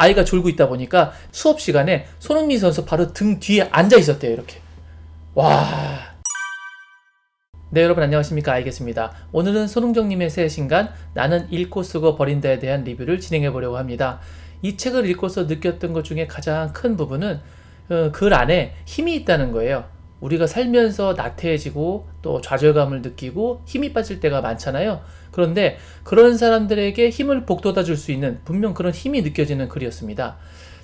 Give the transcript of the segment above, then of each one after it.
아이가 졸고 있다 보니까 수업 시간에 손흥민 선수 바로 등 뒤에 앉아 있었대요. 이렇게. 와. 네, 여러분 안녕하십니까? 알겠습니다. 오늘은 손흥정님의 새 신간 나는 읽고 쓰고 버린다에 대한 리뷰를 진행해 보려고 합니다. 이 책을 읽고서 느꼈던 것 중에 가장 큰 부분은 어, 글 안에 힘이 있다는 거예요. 우리가 살면서 나태해지고 또 좌절감을 느끼고 힘이 빠질 때가 많잖아요. 그런데 그런 사람들에게 힘을 북돋아 줄 수 있는 분명 그런 힘이 느껴지는 글이었습니다.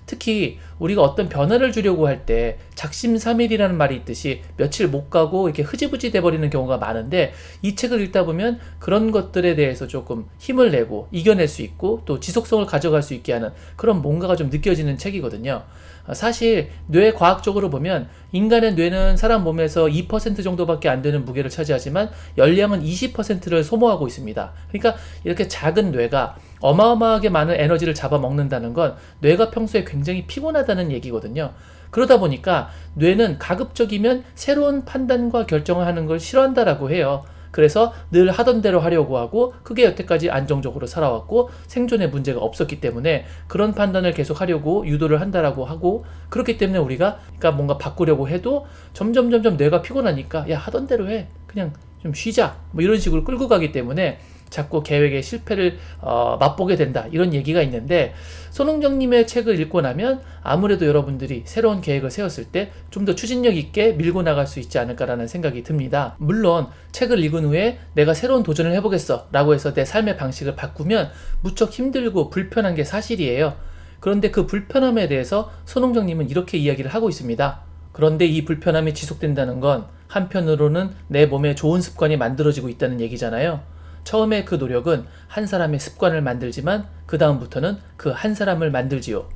특히 우리가 어떤 변화를 주려고 할 때 작심삼일이라는 말이 있듯이 며칠 못 가고 이렇게 흐지부지 돼버리는 경우가 많은데 이 책을 읽다 보면 그런 것들에 대해서 조금 힘을 내고 이겨낼 수 있고 또 지속성을 가져갈 수 있게 하는 그런 뭔가가 좀 느껴지는 책이거든요. 아, 사실 뇌 과학적으로 보면 인간의 뇌는 사람 몸에서 2% 정도밖에 안 되는 무게를 차지하지만 열량은 20%를 소모하고 있습니다. 그러니까 이렇게 작은 뇌가 어마어마하게 많은 에너지를 잡아먹는다는 건 뇌가 평소에 굉장히 피곤하다는 얘기거든요. 그러다 보니까 뇌는 가급적이면 새로운 판단과 결정을 하는 걸 싫어한다라고 해요. 그래서 늘 하던 대로 하려고 하고 그게 여태까지 안정적으로 살아왔고 생존에 문제가 없었기 때문에 그런 판단을 계속 하려고 유도를 한다라고 하고 그렇기 때문에 우리가 그러니까 뭔가 바꾸려고 해도 점점 점점 뇌가 피곤하니까 야 하던 대로 해 그냥 좀 쉬자 뭐 이런 식으로 끌고 가기 때문에 자꾸 계획의 실패를 어, 맛보게 된다 이런 얘기가 있는데 손흥정님의 책을 읽고 나면 아무래도 여러분들이 새로운 계획을 세웠을 때 좀 더 추진력 있게 밀고 나갈 수 있지 않을까라는 생각이 듭니다. 물론 책을 읽은 후에 내가 새로운 도전을 해보겠어 라고 해서 내 삶의 방식을 바꾸면 무척 힘들고 불편한 게 사실이에요. 그런데 그 불편함에 대해서 손흥정님은 이렇게 이야기를 하고 있습니다. 그런데 이 불편함이 지속된다는 건 한편으로는 내 몸에 좋은 습관이 만들어지고 있다는 얘기잖아요. 처음에 그 노력은 한 사람의 습관을 만들지만 그 다음부터는 그 한 사람을 만들지요.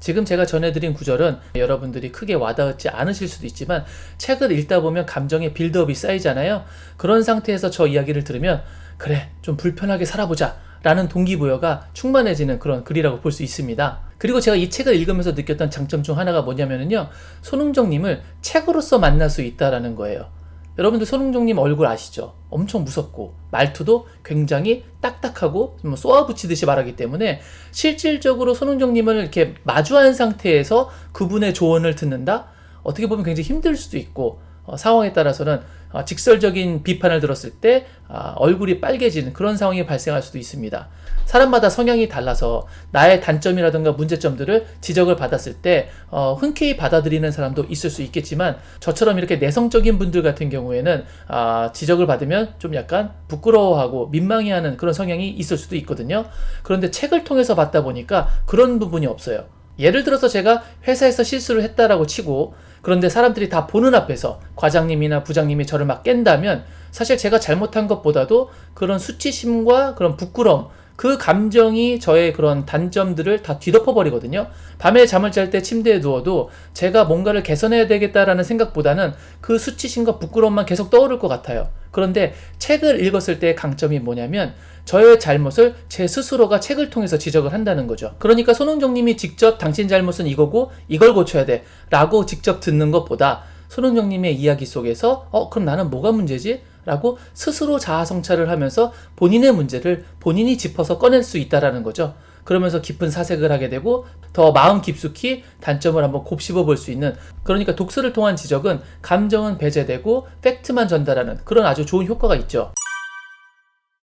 지금 제가 전해드린 구절은 여러분들이 크게 와닿지 않으실 수도 있지만 책을 읽다 보면 감정의 빌드업이 쌓이잖아요. 그런 상태에서 저 이야기를 들으면 그래 좀 불편하게 살아보자 라는 동기부여가 충만해지는 그런 글이라고 볼 수 있습니다. 그리고 제가 이 책을 읽으면서 느꼈던 장점 중 하나가 뭐냐면요. 손흥정님을 책으로서 만날 수 있다라는 거예요. 여러분들 손흥정님 얼굴 아시죠? 엄청 무섭고 말투도 굉장히 딱딱하고 뭐 쏘아붙이듯이 말하기 때문에 실질적으로 손흥정님을 이렇게 마주한 상태에서 그분의 조언을 듣는다? 어떻게 보면 굉장히 힘들 수도 있고 어, 상황에 따라서는 어, 직설적인 비판을 들었을 때 어, 얼굴이 빨개지는 그런 상황이 발생할 수도 있습니다. 사람마다 성향이 달라서 나의 단점이라든가 문제점들을 지적을 받았을 때 어, 흔쾌히 받아들이는 사람도 있을 수 있겠지만 저처럼 이렇게 내성적인 분들 같은 경우에는 아, 지적을 받으면 좀 약간 부끄러워하고 민망해하는 그런 성향이 있을 수도 있거든요. 그런데 책을 통해서 봤다 보니까 그런 부분이 없어요. 예를 들어서 제가 회사에서 실수를 했다라고 치고 그런데 사람들이 다 보는 앞에서 과장님이나 부장님이 저를 막 깬다면 사실 제가 잘못한 것보다도 그런 수치심과 그런 부끄러움 그 감정이 저의 그런 단점들을 다 뒤덮어 버리거든요. 밤에 잠을 잘 때 침대에 누워도 제가 뭔가를 개선해야 되겠다라는 생각보다는 그 수치심과 부끄러움만 계속 떠오를 것 같아요. 그런데 책을 읽었을 때의 강점이 뭐냐면 저의 잘못을 제 스스로가 책을 통해서 지적을 한다는 거죠. 그러니까 손흥정님이 직접 당신 잘못은 이거고 이걸 고쳐야 돼 라고 직접 듣는 것보다 손흥정님의 이야기 속에서 어 그럼 나는 뭐가 문제지? 라고 스스로 자아 성찰을 하면서 본인의 문제를 본인이 짚어서 꺼낼 수 있다라는 거죠. 그러면서 깊은 사색을 하게 되고 더 마음 깊숙이 단점을 한번 곱씹어 볼 수 있는 그러니까 독서를 통한 지적은 감정은 배제되고 팩트만 전달하는 그런 아주 좋은 효과가 있죠.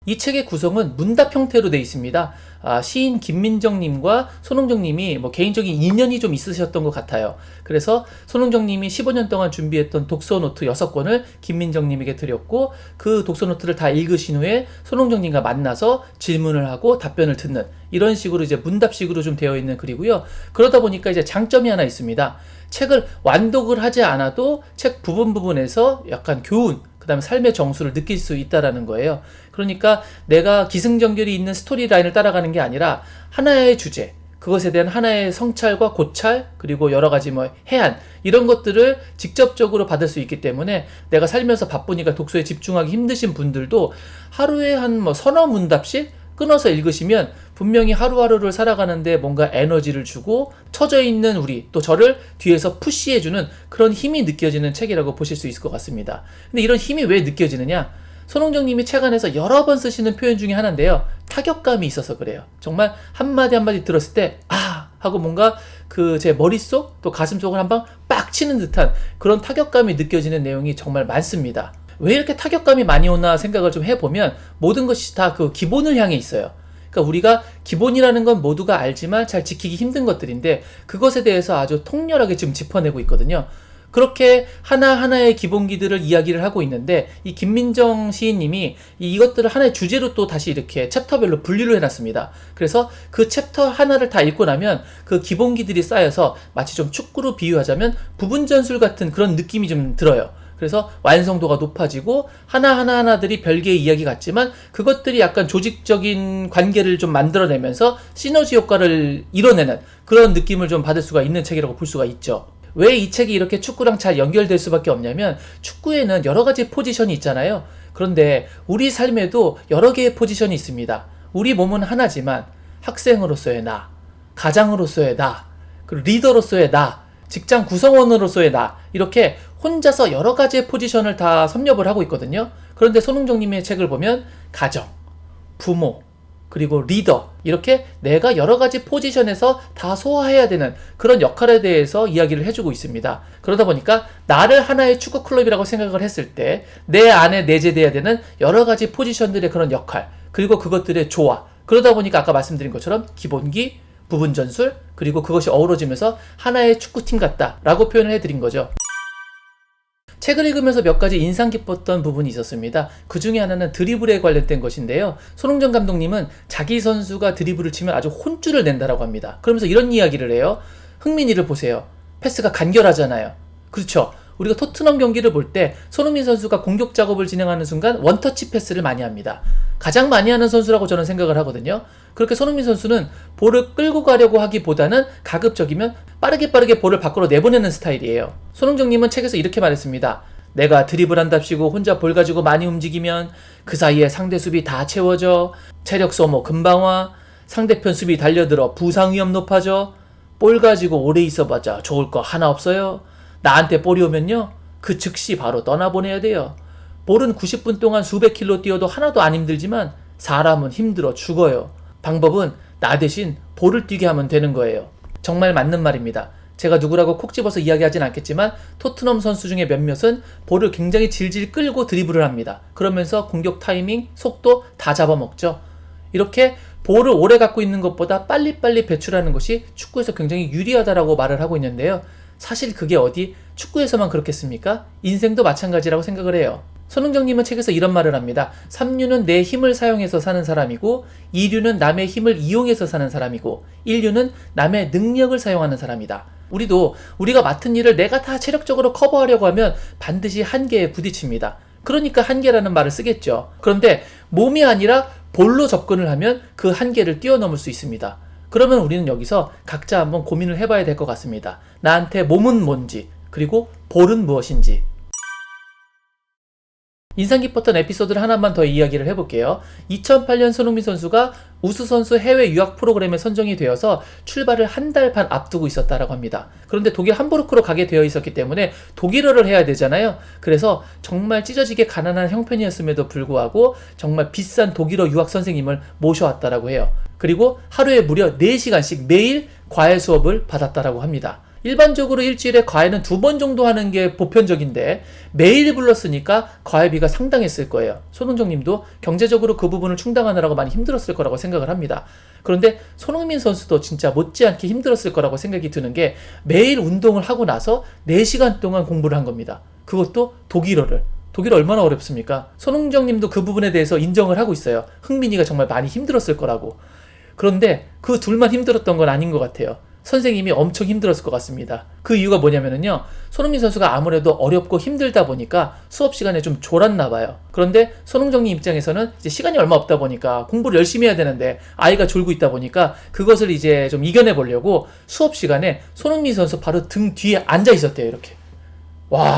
이 책의 구성은 문답 형태로 되어 있습니다. 아, 시인 김민정님과 손흥정님이 뭐 개인적인 인연이 좀 있으셨던 것 같아요. 그래서 손흥정님이 15년 동안 준비했던 독서 노트 6권을 김민정님에게 드렸고 그 독서 노트를 다 읽으신 후에 손흥정님과 만나서 질문을 하고 답변을 듣는 이런 식으로 이제 문답식으로 좀 되어 있는 글이고요. 그러다 보니까 이제 장점이 하나 있습니다. 책을 완독을 하지 않아도 책 부분 부분에서 약간 교훈 그 다음에 삶의 정수를 느낄 수 있다라는 거예요. 그러니까 내가 기승전결이 있는 스토리 라인을 따라가는 게 아니라 하나의 주제, 그것에 대한 하나의 성찰과 고찰, 그리고 여러 가지 뭐 해안, 이런 것들을 직접적으로 받을 수 있기 때문에 내가 살면서 바쁘니까 독서에 집중하기 힘드신 분들도 하루에 한 뭐 서너 문답씩 끊어서 읽으시면 분명히 하루하루를 살아가는데 뭔가 에너지를 주고 처져 있는 우리 또 저를 뒤에서 푸시해주는 그런 힘이 느껴지는 책이라고 보실 수 있을 것 같습니다. 근데 이런 힘이 왜 느껴지느냐? 손흥정님이 책 안에서 여러 번 쓰시는 표현 중에 하나인데요. 타격감이 있어서 그래요. 정말 한마디 한마디 들었을 때, 아! 하고 뭔가 그 제 머릿속 또 가슴 속을 한 방 빡 치는 듯한 그런 타격감이 느껴지는 내용이 정말 많습니다. 왜 이렇게 타격감이 많이 오나 생각을 좀 해보면 모든 것이 다 그 기본을 향해 있어요. 그러니까 우리가 기본이라는 건 모두가 알지만 잘 지키기 힘든 것들인데 그것에 대해서 아주 통렬하게 지금 짚어내고 있거든요. 그렇게 하나하나의 기본기들을 이야기를 하고 있는데 이 김민정 시인님이 이- 이것들을 하나의 주제로 또 다시 이렇게 챕터별로 분류를 해놨습니다. 그래서 그 챕터 하나를 다 읽고 나면 그 기본기들이 쌓여서 마치 좀 축구로 비유하자면 부분 전술 같은 그런 느낌이 좀 들어요. 그래서 완성도가 높아지고 하나하나 하나들이 별개의 이야기 같지만 그것들이 약간 조직적인 관계를 좀 만들어내면서 시너지 효과를 이뤄내는 그런 느낌을 좀 받을 수가 있는 책이라고 볼 수가 있죠. 왜 이 책이 이렇게 축구랑 잘 연결될 수밖에 없냐면 축구에는 여러 가지 포지션이 있잖아요. 그런데 우리 삶에도 여러 개의 포지션이 있습니다. 우리 몸은 하나지만 학생으로서의 나, 가장으로서의 나, 그리고 리더로서의 나, 직장 구성원으로서의 나 이렇게 혼자서 여러 가지의 포지션을 다 섭렵을 하고 있거든요. 그런데 손흥정님의 책을 보면 가정, 부모, 그리고 리더 이렇게 내가 여러 가지 포지션에서 다 소화해야 되는 그런 역할에 대해서 이야기를 해주고 있습니다. 그러다 보니까 나를 하나의 축구 클럽이라고 생각을 했을 때 내 안에 내재돼야 되는 여러 가지 포지션들의 그런 역할 그리고 그것들의 조화 그러다 보니까 아까 말씀드린 것처럼 기본기 부분 전술 그리고 그것이 어우러지면서 하나의 축구팀 같다라고 표현을 해드린 거죠. 책을 읽으면서 몇 가지 인상 깊었던 부분이 있었습니다. 그 중에 하나는 드리블에 관련된 것인데요. 손흥정 감독님은 자기 선수가 드리블을 치면 아주 혼쭐을 낸다라고 합니다. 그러면서 이런 이야기를 해요. 흥민이를 보세요. 패스가 간결하잖아요. 그렇죠. 우리가 토트넘 경기를 볼 때 손흥민 선수가 공격 작업을 진행하는 순간 원터치 패스를 많이 합니다. 가장 많이 하는 선수라고 저는 생각을 하거든요. 그렇게 손흥민 선수는 볼을 끌고 가려고 하기보다는 가급적이면 빠르게 빠르게 볼을 밖으로 내보내는 스타일이에요. 손흥정님은 책에서 이렇게 말했습니다. 내가 드리블한답시고 혼자 볼 가지고 많이 움직이면 그 사이에 상대 수비 다 채워져 체력 소모 금방 와 상대편 수비 달려들어 부상 위험 높아져 볼 가지고 오래 있어봤자 좋을 거 하나 없어요. 나한테 볼이 오면요 그 즉시 바로 떠나보내야 돼요. 볼은 90분 동안 수백 킬로 뛰어도 하나도 안 힘들지만 사람은 힘들어 죽어요. 방법은 나 대신 볼을 뛰게 하면 되는 거예요. 정말 맞는 말입니다. 제가 누구라고 콕 집어서 이야기하진 않겠지만 토트넘 선수 중에 몇몇은 볼을 굉장히 질질 끌고 드리블을 합니다. 그러면서 공격 타이밍, 속도 다 잡아먹죠. 이렇게 볼을 오래 갖고 있는 것보다 빨리빨리 배출하는 것이 축구에서 굉장히 유리하다라고 말을 하고 있는데요. 사실 그게 어디 축구에서만 그렇겠습니까? 인생도 마찬가지라고 생각을 해요. 손흥정님은 책에서 이런 말을 합니다. 3류는 내 힘을 사용해서 사는 사람이고, 2류는 남의 힘을 이용해서 사는 사람이고, 1류는 남의 능력을 사용하는 사람이다. 우리도 우리가 맡은 일을 내가 다 체력적으로 커버하려고 하면 반드시 한계에 부딪힙니다. 그러니까 한계라는 말을 쓰겠죠. 그런데 몸이 아니라 볼로 접근을 하면 그 한계를 뛰어넘을 수 있습니다. 그러면 우리는 여기서 각자 한번 고민을 해봐야 될 것 같습니다. 나한테 몸은 뭔지, 그리고 볼은 무엇인지. 인상 깊었던 에피소드를 하나만 더 이야기를 해볼게요. 2008년 손흥민 선수가 우수 선수 해외 유학 프로그램에 선정이 되어서 출발을 한 달 반 앞두고 있었다라고 합니다. 그런데 독일 함부르크로 가게 되어 있었기 때문에 독일어를 해야 되잖아요. 그래서 정말 찢어지게 가난한 형편이었음에도 불구하고 정말 비싼 독일어 유학 선생님을 모셔왔다라고 해요. 그리고 하루에 무려 4시간씩 매일 과외 수업을 받았다라고 합니다. 일반적으로 일주일에 과외는 두 번 정도 하는 게 보편적인데 매일 불렀으니까 과외비가 상당했을 거예요. 손흥정 님도 경제적으로 그 부분을 충당하느라고 많이 힘들었을 거라고 생각을 합니다. 그런데 손흥민 선수도 진짜 못지않게 힘들었을 거라고 생각이 드는 게 매일 운동을 하고 나서 4시간 동안 공부를 한 겁니다. 그것도 독일어를. 독일어 얼마나 어렵습니까? 손흥정 님도 그 부분에 대해서 인정을 하고 있어요. 흥민이가 정말 많이 힘들었을 거라고. 그런데 그 둘만 힘들었던 건 아닌 것 같아요. 선생님이 엄청 힘들었을 것 같습니다. 그 이유가 뭐냐면요. 손흥민 선수가 아무래도 어렵고 힘들다 보니까 수업 시간에 좀 졸았나 봐요. 그런데 손흥정님 입장에서는 이제 시간이 얼마 없다 보니까 공부를 열심히 해야 되는데 아이가 졸고 있다 보니까 그것을 이제 좀 이겨내 보려고 수업 시간에 손흥민 선수 바로 등 뒤에 앉아 있었대요. 이렇게. 와,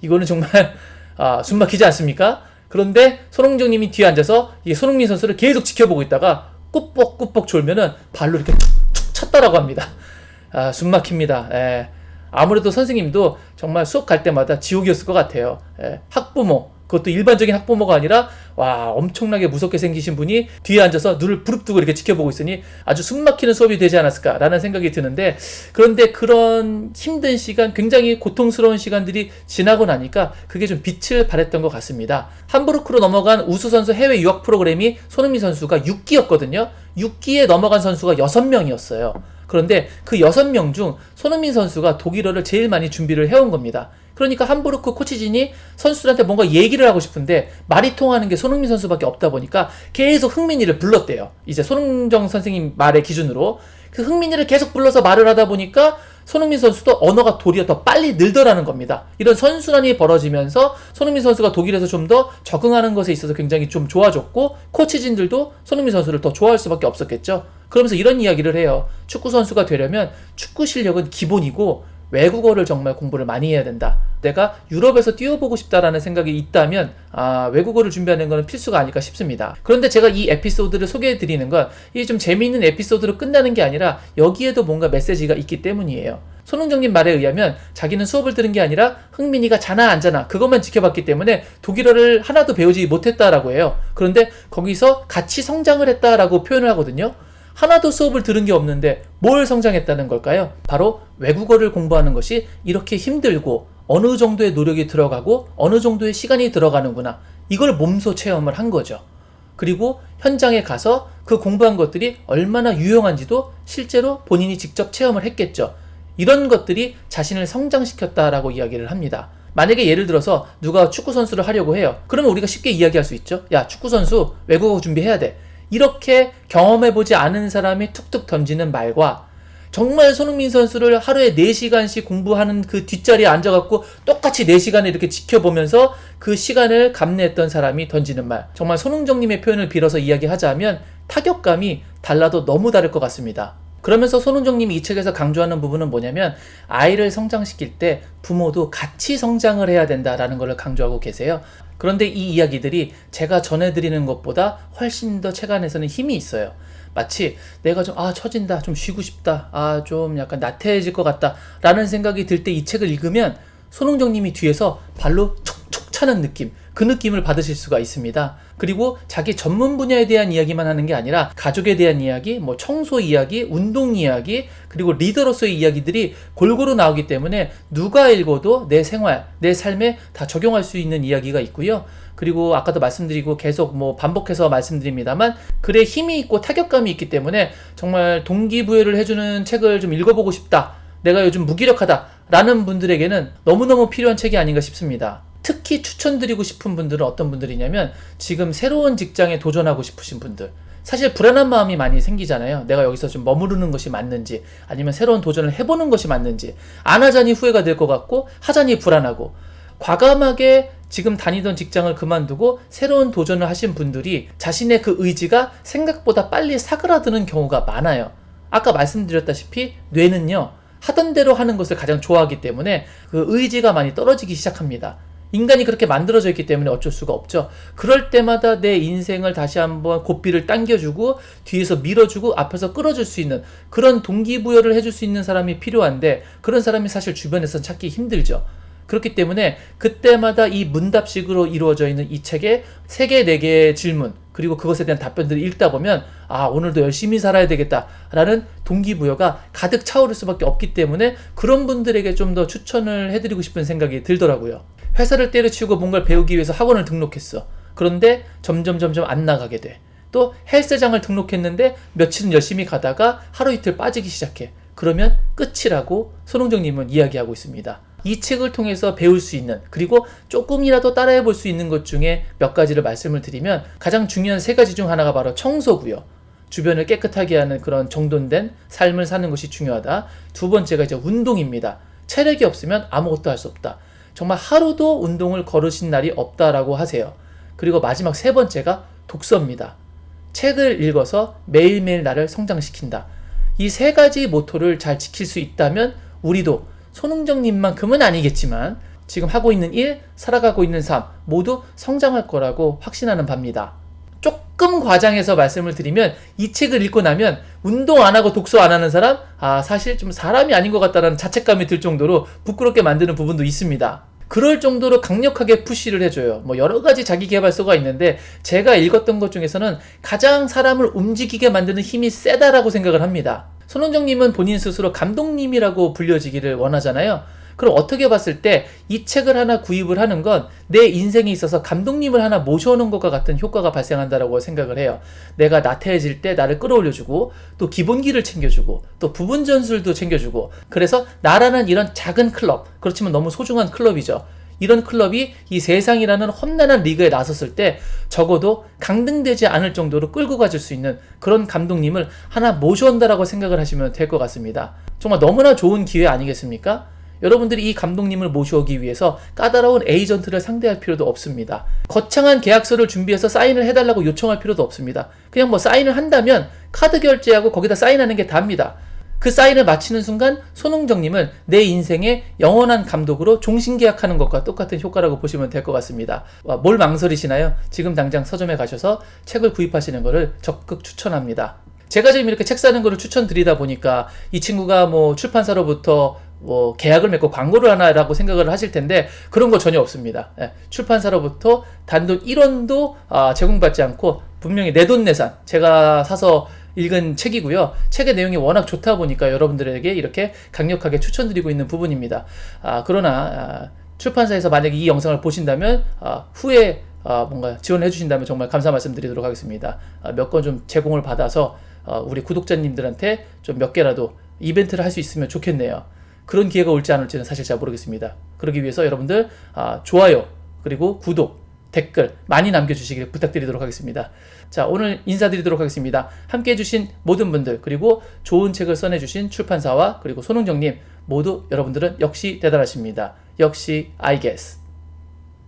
이거는 정말 아, 숨 막히지 않습니까? 그런데 손흥정님이 뒤에 앉아서 이 손흥민 선수를 계속 지켜보고 있다가 꾸벅꾸벅 졸면은 발로 이렇게 쳤다라고 합니다. 아, 숨 막힙니다. 예. 아무래도 선생님도 정말 수업 갈 때마다 지옥이었을 것 같아요. 예. 학부모 그것도 일반적인 학부모가 아니라 와 엄청나게 무섭게 생기신 분이 뒤에 앉아서 눈을 부릅뜨고 이렇게 지켜보고 있으니 아주 숨막히는 수업이 되지 않았을까라는 생각이 드는데 그런데 그런 힘든 시간 굉장히 고통스러운 시간들이 지나고 나니까 그게 좀 빛을 발했던 것 같습니다. 함부르크로 넘어간 우수 선수 해외 유학 프로그램이 손흥민 선수가 6기였거든요. 6기에 넘어간 선수가 6명이었어요. 그런데 그 6명 중 손흥민 선수가 독일어를 제일 많이 준비를 해온 겁니다 그러니까 함부르크 코치진이 선수들한테 뭔가 얘기를 하고 싶은데 말이 통하는 게 손흥민 선수밖에 없다 보니까 계속 흥민이를 불렀대요. 이제 손흥정 선생님 말의 기준으로 그 흥민이를 계속 불러서 말을 하다 보니까 손흥민 선수도 언어가 도리어 더 빨리 늘더라는 겁니다. 이런 선순환이 벌어지면서 손흥민 선수가 독일에서 좀 더 적응하는 것에 있어서 굉장히 좀 좋아졌고 코치진들도 손흥민 선수를 더 좋아할 수밖에 없었겠죠. 그러면서 이런 이야기를 해요. 축구 선수가 되려면 축구 실력은 기본이고 외국어를 정말 공부를 많이 해야 된다. 내가 유럽에서 뛰어보고 싶다라는 생각이 있다면 아, 외국어를 준비하는 것은 필수가 아닐까 싶습니다. 그런데 제가 이 에피소드를 소개해 드리는 건 이게 좀 재미있는 에피소드로 끝나는 게 아니라 여기에도 뭔가 메시지가 있기 때문이에요. 손흥정님 말에 의하면 자기는 수업을 들은 게 아니라 흥민이가 자나 안 자나 그것만 지켜봤기 때문에 독일어를 하나도 배우지 못했다라고 해요. 그런데 거기서 같이 성장을 했다라고 표현을 하거든요. 하나도 수업을 들은 게 없는데 뭘 성장했다는 걸까요? 바로 외국어를 공부하는 것이 이렇게 힘들고 어느 정도의 노력이 들어가고 어느 정도의 시간이 들어가는구나. 이걸 몸소 체험을 한 거죠. 그리고 현장에 가서 그 공부한 것들이 얼마나 유용한지도 실제로 본인이 직접 체험을 했겠죠. 이런 것들이 자신을 성장시켰다라고 이야기를 합니다. 만약에 예를 들어서 누가 축구 선수를 하려고 해요. 그러면 우리가 쉽게 이야기할 수 있죠. 야, 축구 선수 외국어 준비해야 돼. 이렇게 경험해보지 않은 사람이 툭툭 던지는 말과 정말 손흥민 선수를 하루에 4시간씩 공부하는 그 뒷자리에 앉아갖고 똑같이 4시간을 이렇게 지켜보면서 그 시간을 감내했던 사람이 던지는 말. 정말 손흥정님의 표현을 빌어서 이야기하자면 타격감이 달라도 너무 다를 것 같습니다. 그러면서 손흥정님이 이 책에서 강조하는 부분은 뭐냐면 아이를 성장시킬 때 부모도 같이 성장을 해야 된다라는 것을 강조하고 계세요. 그런데 이 이야기들이 제가 전해드리는 것보다 훨씬 더 책 안에서는 힘이 있어요. 마치 내가 좀, 아, 처진다. 좀 쉬고 싶다. 아, 좀 약간 나태해질 것 같다. 라는 생각이 들 때 이 책을 읽으면 손흥정 님이 뒤에서 발로 촉촉 차는 느낌. 그 느낌을 받으실 수가 있습니다. 그리고 자기 전문 분야에 대한 이야기만 하는 게 아니라 가족에 대한 이야기, 뭐 청소 이야기, 운동 이야기, 그리고 리더로서의 이야기들이 골고루 나오기 때문에 누가 읽어도 내 생활, 내 삶에 다 적용할 수 있는 이야기가 있고요. 그리고 아까도 말씀드리고 계속 뭐 반복해서 말씀드립니다만 글에 힘이 있고 타격감이 있기 때문에 정말 동기부여를 해주는 책을 좀 읽어보고 싶다. 내가 요즘 무기력하다. 라는 분들에게는 너무너무 필요한 책이 아닌가 싶습니다. 특히 추천드리고 싶은 분들은 어떤 분들이냐면 지금 새로운 직장에 도전하고 싶으신 분들. 사실 불안한 마음이 많이 생기잖아요. 내가 여기서 좀 머무르는 것이 맞는지, 아니면 새로운 도전을 해보는 것이 맞는지, 안 하자니 후회가 될 것 같고, 하자니 불안하고, 과감하게 지금 다니던 직장을 그만두고 새로운 도전을 하신 분들이 자신의 그 의지가 생각보다 빨리 사그라드는 경우가 많아요. 아까 말씀드렸다시피 뇌는요, 하던 대로 하는 것을 가장 좋아하기 때문에 그 의지가 많이 떨어지기 시작합니다. 인간이 그렇게 만들어져 있기 때문에 어쩔 수가 없죠. 그럴 때마다 내 인생을 다시 한번 고삐를 당겨주고 뒤에서 밀어주고 앞에서 끌어줄 수 있는 그런 동기부여를 해줄 수 있는 사람이 필요한데 그런 사람이 사실 주변에서 찾기 힘들죠. 그렇기 때문에 그때마다 이 문답식으로 이루어져 있는 이 책의 세 개, 네 개의 질문, 그리고 그것에 대한 답변들을 읽다 보면, 아, 오늘도 열심히 살아야 되겠다라는 동기부여가 가득 차오를 수밖에 없기 때문에 그런 분들에게 좀 더 추천을 해드리고 싶은 생각이 들더라고요. 회사를 때려치우고 뭔가를 배우기 위해서 학원을 등록했어. 그런데 점점 점점 안 나가게 돼. 또 헬스장을 등록했는데 며칠은 열심히 가다가 하루 이틀 빠지기 시작해. 그러면 끝이라고 손흥정님은 이야기하고 있습니다. 이 책을 통해서 배울 수 있는 그리고 조금이라도 따라해 볼 수 있는 것 중에 몇 가지를 말씀을 드리면 가장 중요한 세 가지 중 하나가 바로 청소고요. 주변을 깨끗하게 하는 그런 정돈된 삶을 사는 것이 중요하다. 두 번째가 이제 운동입니다. 체력이 없으면 아무것도 할 수 없다. 정말 하루도 운동을 걸으신 날이 없다라고 하세요. 그리고 마지막 세 번째가 독서입니다. 책을 읽어서 매일매일 나를 성장시킨다. 이 세 가지 모토를 잘 지킬 수 있다면 우리도 손흥정님만큼은 아니겠지만 지금 하고 있는 일, 살아가고 있는 삶 모두 성장할 거라고 확신하는 바입니다. 조금 과장해서 말씀을 드리면 이 책을 읽고 나면 운동 안 하고 독서 안 하는 사람 아 사실 좀 사람이 아닌 것 같다는 자책감이 들 정도로 부끄럽게 만드는 부분도 있습니다. 그럴 정도로 강력하게 푸시를 해줘요. 뭐 여러 가지 자기 개발서가 있는데 제가 읽었던 것 중에서는 가장 사람을 움직이게 만드는 힘이 세다라고 생각을 합니다. 손원정님은 본인 스스로 감독님이라고 불려지기를 원하잖아요. 그럼 어떻게 봤을 때 이 책을 하나 구입을 하는 건 내 인생에 있어서 감독님을 하나 모셔오는 것과 같은 효과가 발생한다라고 생각을 해요. 내가 나태해질 때 나를 끌어올려주고 또 기본기를 챙겨주고 또 부분 전술도 챙겨주고 그래서 나라는 이런 작은 클럽 그렇지만 너무 소중한 클럽이죠. 이런 클럽이 이 세상이라는 험난한 리그에 나섰을 때 적어도 강등되지 않을 정도로 끌고 가줄 수 있는 그런 감독님을 하나 모셔온다라고 생각을 하시면 될 것 같습니다. 정말 너무나 좋은 기회 아니겠습니까? 여러분들이 이 감독님을 모셔오기 위해서 까다로운 에이전트를 상대할 필요도 없습니다. 거창한 계약서를 준비해서 사인을 해달라고 요청할 필요도 없습니다. 그냥 뭐 사인을 한다면 카드 결제하고 거기다 사인하는 게 답니다. 그 사인을 마치는 순간 손흥정님은 내 인생의 영원한 감독으로 종신 계약하는 것과 똑같은 효과라고 보시면 될 것 같습니다. 와, 뭘 망설이시나요? 지금 당장 서점에 가셔서 책을 구입하시는 것을 적극 추천합니다. 제가 지금 이렇게 책 사는 거를 추천드리다 보니까 이 친구가 뭐 출판사로부터 뭐 계약을 맺고 광고를 하나라고 생각을 하실 텐데 그런 거 전혀 없습니다. 예, 출판사로부터 단돈 1원도 아, 제공받지 않고 분명히 내 돈 내산 제가 사서 읽은 책이고요. 책의 내용이 워낙 좋다 보니까 여러분들에게 이렇게 강력하게 추천드리고 있는 부분입니다. 아, 그러나 아, 출판사에서 만약에 이 영상을 보신다면 아, 후에 아, 뭔가 지원해 주신다면 정말 감사 말씀드리도록 하겠습니다. 아, 몇 건 좀 제공을 받아서 어, 우리 구독자님들한테 좀 몇 개라도 이벤트를 할 수 있으면 좋겠네요. 그런 기회가 올지 안 올지는 사실 잘 모르겠습니다. 그러기 위해서 여러분들 아, 좋아요 그리고 구독 댓글 많이 남겨주시길 부탁드리도록 하겠습니다. 자 오늘 인사드리도록 하겠습니다. 함께 해주신 모든 분들 그리고 좋은 책을 써내주신 출판사와 그리고 손흥정님 모두 여러분들은 역시 대단하십니다. 역시 I guess.